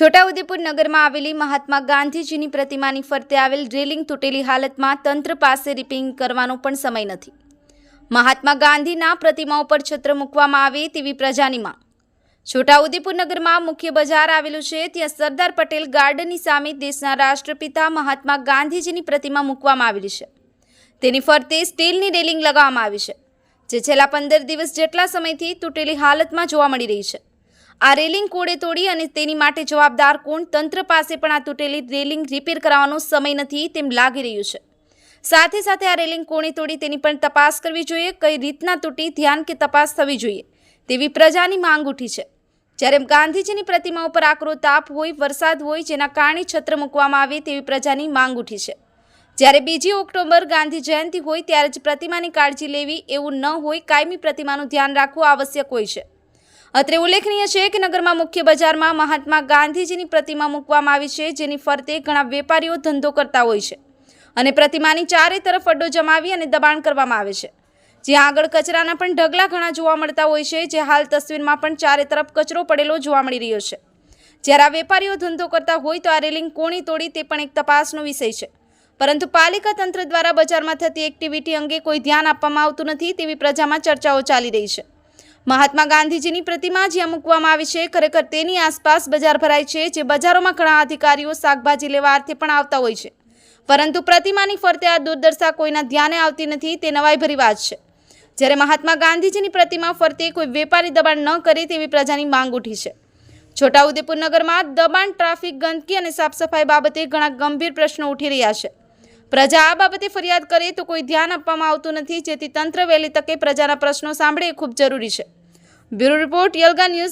છોટાઉદેપુર નગરમાં આવેલી મહાત્મા ગાંધીજીની પ્રતિમાની ફરતે આવેલ રેલિંગ તૂટેલી હાલતમાં તંત્ર પાસે રિપેરિંગ કરવાનો પણ સમય નથી. મહાત્મા ગાંધીના પ્રતિમા ઉપર છત્ર મૂકવામાં આવે તેવી પ્રજાની માંગ છોટાઉદેપુર નગરમાં મુખ્ય બજાર આવેલું છે, ત્યાં સરદાર પટેલ ગાર્ડનની સામે દેશના રાષ્ટ્રપિતા મહાત્મા ગાંધીજીની પ્રતિમા મૂકવામાં આવેલી છે. તેની ફરતે સ્ટીલની રેલિંગ લગાવવામાં આવી છે, જે છેલ્લા પંદર દિવસ જેટલા સમયથી તૂટેલી હાલતમાં જોવા મળી રહી છે. આ રેલિંગ કોડે તોડી અને તેની માટે જવાબદાર કોણ? તંત્ર પાસે પણ આ તૂટેલી રેલિંગ રિપેર કરાવવાનો સમય નથી તેમ લાગી રહ્યું છે. સાથે સાથે આ રેલિંગ કોણે તોડી તેની પણ તપાસ કરવી જોઈએ. કઈ રીતના તૂટી, ધ્યાન કે તપાસ થવી જોઈએ? તેવી પ્રજાની માંગ ઉઠી છે. જ્યારે ગાંધીજીની પ્રતિમા ઉપર આકરો તાપ હોય, વરસાદ હોય, જેના કારણે છત્ર મૂકવામાં આવે તેવી પ્રજાની માંગ ઉઠી છે. જ્યારે બીજી ઓક્ટોબર ગાંધી જયંતિ હોય, ત્યારે જ પ્રતિમાની કાળજી લેવી એવું ન હોય, કાયમી પ્રતિમાનું ધ્યાન રાખવું આવશ્યક હોય છે. અત્રે ઉલ્લેખનીય છે કે નગરમાં મુખ્ય બજારમાં મહાત્મા ગાંધીજીની પ્રતિમા મૂકવામાં આવી છે, જેની ફરતે ઘણા વેપારીઓ ધંધો કરતા હોય છે અને પ્રતિમાની ચારે તરફ અડ્ડો જમાવી અને દબાણ કરવામાં આવે છે. જ્યાં આગળ કચરાના પણ ઢગલા ઘણા જોવા મળતા હોય છે, જે હાલ તસવીરમાં પણ ચારે તરફ કચરો પડેલો જોવા મળી રહ્યો છે. જ્યારે આ વેપારીઓ ધંધો કરતા હોય તો આ રેલિંગ કોણી તોડી તે પણ એક તપાસનો વિષય છે. પરંતુ પાલિકા તંત્ર દ્વારા બજારમાં થતી એક્ટિવિટી અંગે કોઈ ધ્યાન આપવામાં આવતું નથી તેવી પ્રજામાં ચર્ચાઓ ચાલી રહી છે. મહાત્મા ગાંધીજીની પ્રતિમા જ્યાં મૂકવામાં આવી છે, ખરેખર તેની આસપાસ બજાર ભરાય છે, જે બજારોમાં ઘણા અધિકારીઓ શાકભાજી લેવા અર્થે પણ આવતા હોય છે. પરંતુ પ્રતિમાની ફરતે આ દુર્દશા કોઈના ધ્યાને આવતી નથી, તે નવાઈભરી વાત છે. જ્યારે મહાત્મા ગાંધીજીની પ્રતિમા ફરતે કોઈ વેપારી દબાણ ન કરે તેવી પ્રજાની માંગ ઉઠી છે. છોટાઉદેપુર નગરમાં દબાણ, ટ્રાફિક, ગંદકી અને સાફસફાઈ બાબતે ઘણા ગંભીર પ્રશ્નો ઉઠી રહ્યા છે. પ્રજા આ બાબતે ફરિયાદ કરે તો કોઈ ધ્યાન આપવામાં આવતું નથી. જેથી તંત્ર વહેલી તકે પ્રજાના પ્રશ્નો સાંભળે ખૂબ જરૂરી છે. Bureau report યલગા news